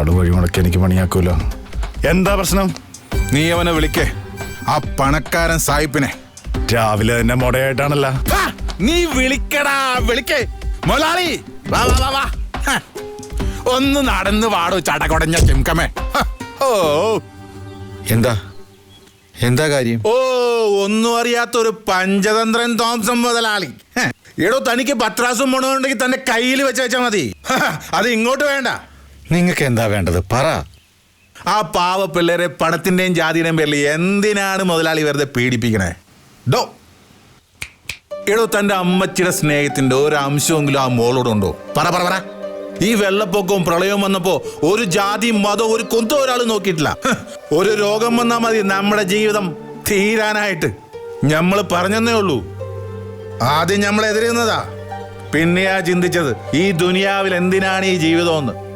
അയാൾ വഴിമുടക്കി എനിക്ക് പണിയാക്കൂലോ എന്താ പ്രശ്നം? നീ അവനെ വിളിക്കേ. ആ പണക്കാരൻ സായിപ്പിനെ. രാവിലെ തന്നെ മുടയായിട്ടാണല്ലോ. നീ വിളിക്കടാ വിളിക്കേ. മൊലാളി വാ വാ വാ വാ. ഒന്ന് നടന്ന് വാടോ ചടകൊടഞ്ഞ ചിംകമേ ഓ. എന്താ? എന്താ കാര്യം? ഓ ഒന്നും അറിയാത്ത ഒരു പഞ്ചതന്ത്രൻ തോംസം മുതലാളി. എടോ തനിക്ക് പത്രാസും പണമുണ്ടെങ്കിൽ തന്റെ കയ്യിൽ വെച്ച് വെച്ചാൽ മതി. അത് ഇങ്ങോട്ട് വേണ്ട. നിങ്ങൾക്ക് എന്താ വേണ്ടത്? പറ. ആ പാവ പിള്ളേരെ പണത്തിന്റെയും ജാതിയുടെയും പേരിൽ എന്തിനാണ് മുതലാളി വെറുതെ പീഡിപ്പിക്കണേ? ഡോ. എടോ തന്റെ അമ്മച്ചിയുടെ സ്നേഹത്തിന്റെ ഒരു അംശമെങ്കിലും ആ മോളോടുണ്ടോ പറ പറ പറ. ഈ വെള്ളപ്പൊക്കവും പ്രളയവും വന്നപ്പോ ഒരു ജാതിയും മതവും ഒരു കൊന്തും ഒരാൾ നോക്കിയിട്ടില്ല. ഒരു രോഗം വന്നാ മതി നമ്മുടെ ജീവിതം തീരാനായിട്ട്. ഞമ്മൾ പറഞ്ഞെന്നേ ഉള്ളൂ. ആദ്യം നമ്മൾ എതിരുന്നതാ പിന്നെയാ ചിന്തിച്ചത്. ഈ ദുനിയാവിൽ എന്തിനാണ് ഈ ജീവിതമെന്ന്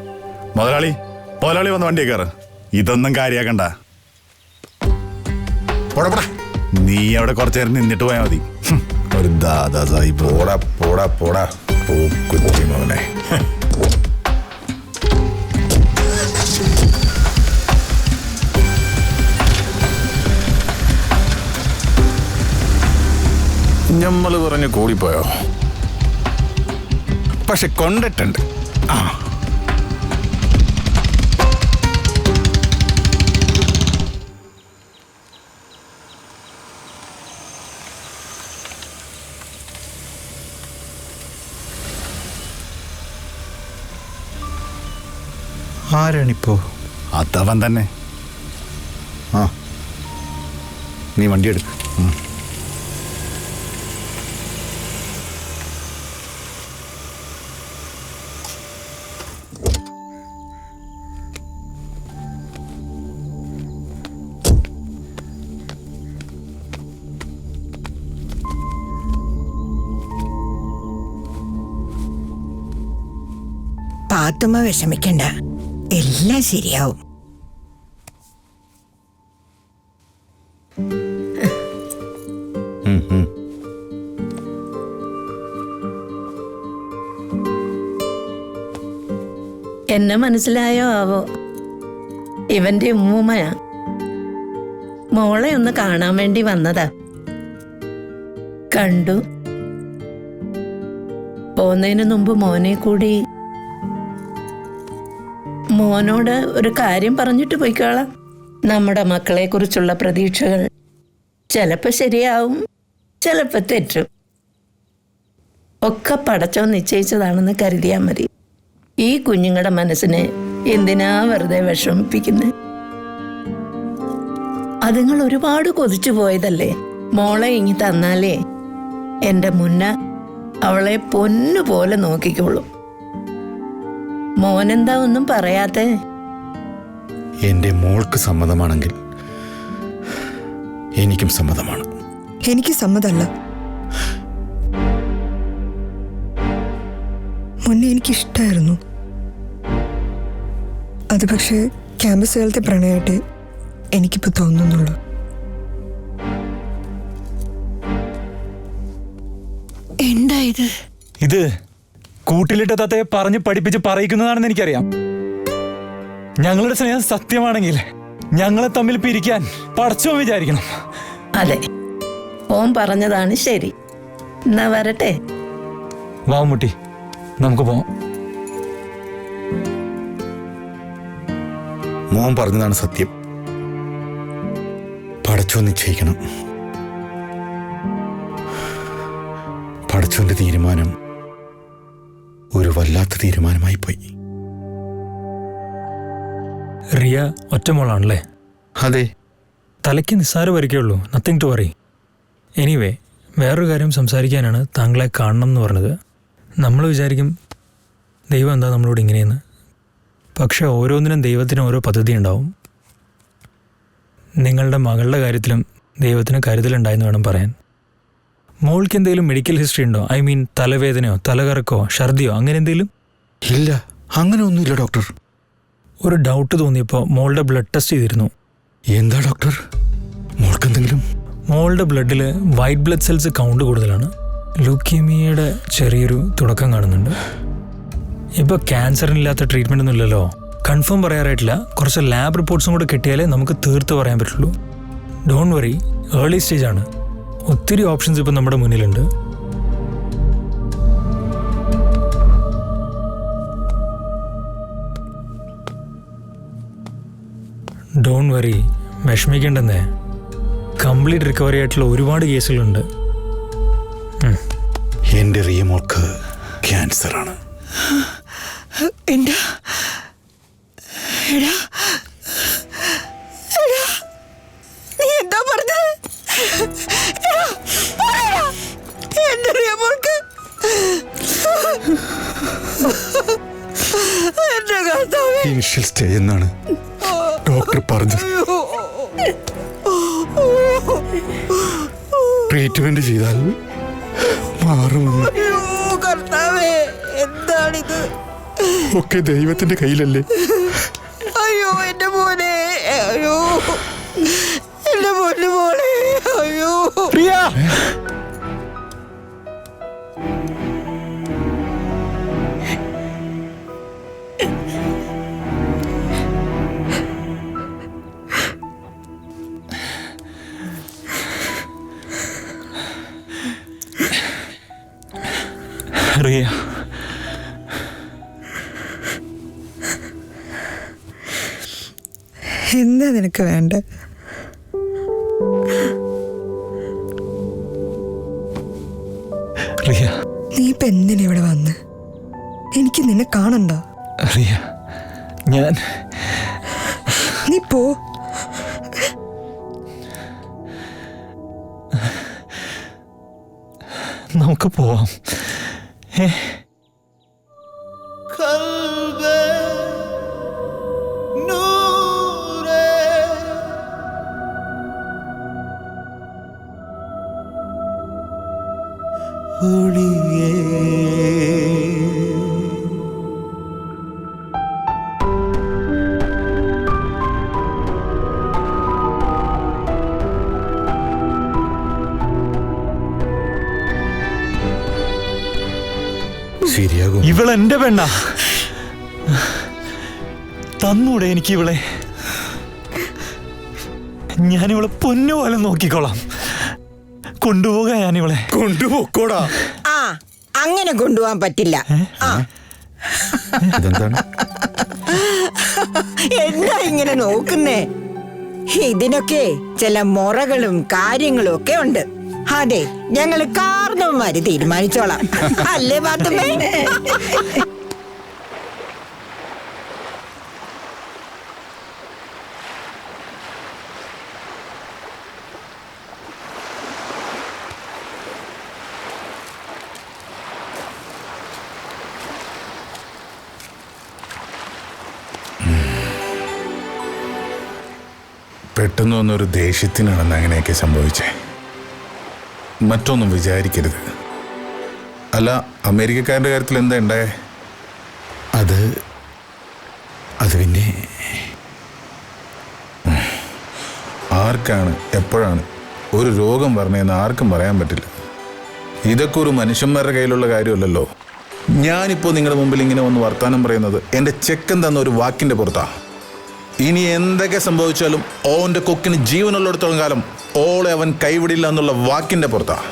മുതലാളി മുതലാളി വന്ന് വണ്ടി കയറ്. ഇതൊന്നും കാര്യാക്കണ്ട. നീ അവിടെ കുറച്ചു നേരം നിന്നിട്ട് പോയാൽ മതി. ഒരു ദാദാ സാഹിബ് പോടാ പോടാ പോടാ. പൂക്കുറ്റി മോനെ. ഞമ്മൾ പറഞ്ഞ് കൂടിപ്പോയോ? പക്ഷെ കൊണ്ടിട്ടുണ്ട്. ആ. ആരാണിപ്പോ? അതവൻ തന്നെ. ആ. നീ വണ്ടി എടുക്ക. പാത്തുമ്മ വിഷമിക്കണ്ട. എല്ലാം ശരിയാവും. എന്നെ മനസ്സിലായോ ആവോ? ഇവന്റെ ഉമ്മൂമ്മയാ. മോളെ ഒന്ന് കാണാൻ വേണ്ടി വന്നതാ. കണ്ടു. പോന്നതിന് മുമ്പ് മോനെ കൂടി മോനോട് ഒരു കാര്യം പറഞ്ഞിട്ട് പോയിക്കോളാം. നമ്മുടെ മക്കളെ കുറിച്ചുള്ള പ്രതീക്ഷകൾ ചിലപ്പോൾ ശരിയാവും ചിലപ്പോൾ തെറ്റും. ഒക്കെ പടച്ചോ നിശ്ചയിച്ചതാണെന്ന് കരുതിയാൽ മതി. ഈ കുഞ്ഞുങ്ങളുടെ മനസ്സിനെ എന്തിനാ വെറുതെ വിഷമിപ്പിക്കുന്നത് അതുങ്ങൾ ഒരുപാട് കൊതിച്ചു പോയതല്ലേ? മോളെ ഇങ്ങി തന്നാലേ എന്റെ മുന്ന അവളെ പൊന്നുപോലെ നോക്കിക്കോളും. മോനെന്താ ഒന്നും പറയാത്തെ? എന്റെ മോൾക്ക് സമ്മതമാണെങ്കിൽ എനിക്കും സമ്മതമാണ്. എനിക്ക് സമ്മതമല്ല മുന്നേ എനിക്കിഷ്ടായിരുന്നു. അത് പക്ഷേ ക്യാമ്പസ് കാലത്തെ പ്രണയമായിട്ട് എനിക്കിപ്പോൾ തോന്നുന്നുള്ളൂ. എന്താ ഇത്? ഇത് കൂട്ടിലിട്ട തത്തയെ പറഞ്ഞ് പഠിപ്പിച്ച് പറയിക്കുന്നതാണെന്ന് എനിക്കറിയാം. ഞങ്ങളുടെ സ്നേഹം സത്യമാണെങ്കിൽ ഞങ്ങളെ തമ്മിൽ പിരിക്കാൻ പടച്ചോ വിചാരിക്കണം. അതെ. ഓം പറഞ്ഞതാണ് ശരി. എന്നാ വരട്ടെ? വാമുട്ടി നമുക്ക് പോവാം. മോൻ പറഞ്ഞതാണ് സത്യം. പടച്ചോ നിശ്ചയിക്കണം. പടച്ചോന്റെ തീരുമാനം ഒരു വല്ലാത്ത തീരുമാനമായി പോയി. റിയ ഒറ്റമോളാണല്ലേ? അതെ. തലയ്ക്ക് നിസ്സാര വരികയുള്ളൂ നത്തിങ് ടു വറി എനിവേ വേറൊരു കാര്യം സംസാരിക്കാനാണ് താങ്കളെ കാണണം എന്ന് പറഞ്ഞത്. നമ്മൾ വിചാരിക്കും ദൈവം എന്താ നമ്മളോട് ഇങ്ങനെയെന്ന്? പക്ഷെ ഓരോന്നിനും ദൈവത്തിന് ഓരോ പദ്ധതി ഉണ്ടാവും. നിങ്ങളുടെ മകളുടെ കാര്യത്തിലും ദൈവത്തിന് കരുതലുണ്ടായെന്ന് വേണം പറയാൻ. മോൾക്ക് എന്തെങ്കിലും മെഡിക്കൽ ഹിസ്റ്ററി ഉണ്ടോ? ഐ മീൻ തലവേദനയോ തലകറക്കോ ഛർദിയോ അങ്ങനെ എന്തെങ്കിലും? ഇല്ല. അങ്ങനെ ഒന്നുമില്ല ഡോക്ടർ ഒരു ഡൗട്ട് തോന്നിയപ്പോൾ മോളുടെ ബ്ലഡ് ടെസ്റ്റ് ചെയ്തിരുന്നു. എന്താ ഡോക്ടർ മോൾക്ക് എന്തെങ്കിലും മോളുടെ ബ്ലഡിൽ വൈറ്റ് ബ്ലഡ് സെൽസ് കൗണ്ട് കൂടുതലാണ്. ലുക്കീമിയയുടെ ചെറിയൊരു തുടക്കം കാണുന്നുണ്ട്. ഇപ്പോൾ ക്യാൻസറിനില്ലാത്ത ട്രീറ്റ്മെന്റ് ഒന്നും ഇല്ലല്ലോ. കൺഫേം പറയാറായിട്ടില്ല. കുറച്ച് ലാബ് റിപ്പോർട്ട്സും കൂടെ കിട്ടിയാലേ നമുക്ക് തീർത്ത് പറയാൻ പറ്റുള്ളൂ. ഡോണ്ട് വറി ഏർലി സ്റ്റേജ് ആണ്. ഒത്തിരി ഓപ്ഷൻസ് ഇപ്പം നമ്മുടെ മുന്നിലുണ്ട്. ഡോൺ വറി വിഷമിക്കേണ്ടെന്നേ. കംപ്ലീറ്റ് റിക്കവറി ആയിട്ടുള്ള ഒരുപാട് കേസുകളുണ്ട്. എന്റെ റിയമോൾക്ക് ക്യാൻസർ ആണ്. എന്താ എടാ എടാ. എന്നാണ് ഡോക്ടർ പറഞ്ഞു ട്രീറ്റ്മെന്റ് ചെയ്താൽ മാറുമെന്ന്. എന്താണിത്? ഒക്കെ ദൈവത്തിന്റെ കയ്യിലല്ലേ? അയ്യോ എന്റെ മോനെ അയ്യോ. എന്റെ മോനെ മോനെ. റിയ എന്താ നിനക്ക് വേണ്ട? റിയ. നീ ഇപ്പൊ എന്തിനാ ഇവിടെ വന്ന്? എനിക്ക് നിന്നെ കാണണ്ട? റിയ ഞാൻ നീ പോ. നമുക്ക് പോവാം. へえ ശരിയാകും. എന്റെ പെണ്ണ. തന്നൂടെ എനിക്ക് ഇവളെ ഞാനിവളെ പൊന്നുപോലെ നോക്കിക്കോളാം. കൊണ്ടുപോകാൻ ഞാനിവളെ. കൊണ്ടുപോക്കോടാ. ആ അങ്ങനെ കൊണ്ടുപോകാൻ പറ്റില്ല. ആ. ഇതെന്താണ്? എന്താ ഇങ്ങനെ നോക്കുന്നേ? ഇതിനൊക്കെ ചില മുറകളും കാര്യങ്ങളും ഒക്കെ ഉണ്ട്. അതെ ഞങ്ങൾ കാർന്നവന്മാര് തീരുമാനിച്ചോളാം. അല്ലേ പാത്തുമ്മേ പെട്ടെന്ന് വന്നൊരു ദേഷ്യത്തിനാണെന്ന് അങ്ങനെയൊക്കെ സംഭവിച്ചേ. മറ്റൊന്നും വിചാരിക്കരുത്. അല്ല അമേരിക്കക്കാരന്റെ കാര്യത്തിൽ എന്താ ഉണ്ടായേ? അത് അത് പിന്നെ ആർക്കാണ് എപ്പോഴാണ് ഒരു രോഗം പറഞ്ഞതെന്ന് ആർക്കും പറയാൻ പറ്റില്ല. ഇതൊക്കെ ഒരു മനുഷ്യന്മാരുടെ കയ്യിലുള്ള കാര്യമല്ലല്ലോ. ഞാനിപ്പോൾ നിങ്ങളുടെ മുമ്പിൽ ഇങ്ങനെ ഒന്ന് വർത്തമാനം പറയുന്നത് എന്റെ ചെക്കൻ തന്ന ഒരു വാക്കിന്റെ പുറത്താണ് ഇനി എന്തൊക്കെ സംഭവിച്ചാലും ഓന്റെ കൊക്കിന് ജീവനുള്ളിടത്തോളം കാലം ഓളെ അവൻ കൈവിടില്ല എന്നുള്ള വാക്കിന്റെ പുറത്താ.